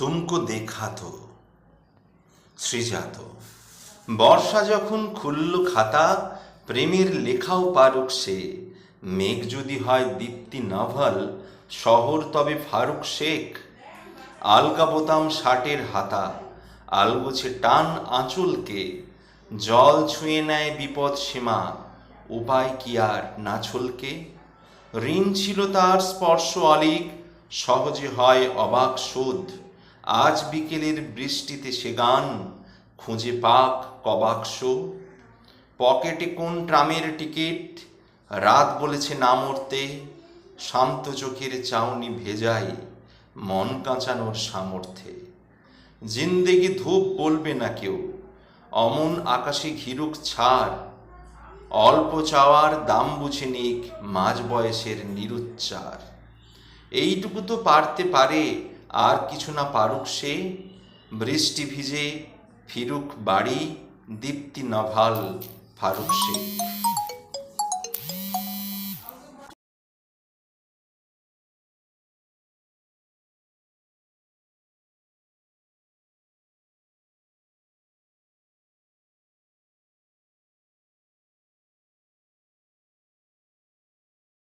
তুমকো দেখা তো শ্রীজাত বর্ষা যখন খুলল খাতা প্রেমের লেখাও পারুক সে মেঘ যদি হয় দীপ্তি নাভাল শহর তবে ফারুক শেখ আলগা বোতাম শার্টের হাতা আলগোছে টান আঁচলকে জল ছুঁয়ে নেয় বিপদ সীমা উপায় কি আর নাছলকে ঋণ ছিল তার স্পর্শ অলিক সহজে হয় অবাক শোধ আজ বিকেলের বৃষ্টিতে সে গান, খুঁজে পাক কবাক্স পকেটে কোন ট্রামের টিকিট? রাত বলেছে না মরতে, শান্ত চোখের চাউনি ভেজাই মন কাঁচানোর সামর্থ্যে। জিন্দেগি ধূপ বলবে না কেউ, অমন আকাশে ঘিরুক ছাড়। অল্প চাওয়ার দাম বুঝে নিক মাঝ বয়সের নিরুচ্চার। এইটুকু তো পারতে পারে আর কিছু না পারুক সে বৃষ্টি ভিজে ফিরুক বাড়ি দীপ্তি নভাল ফারুক শেখ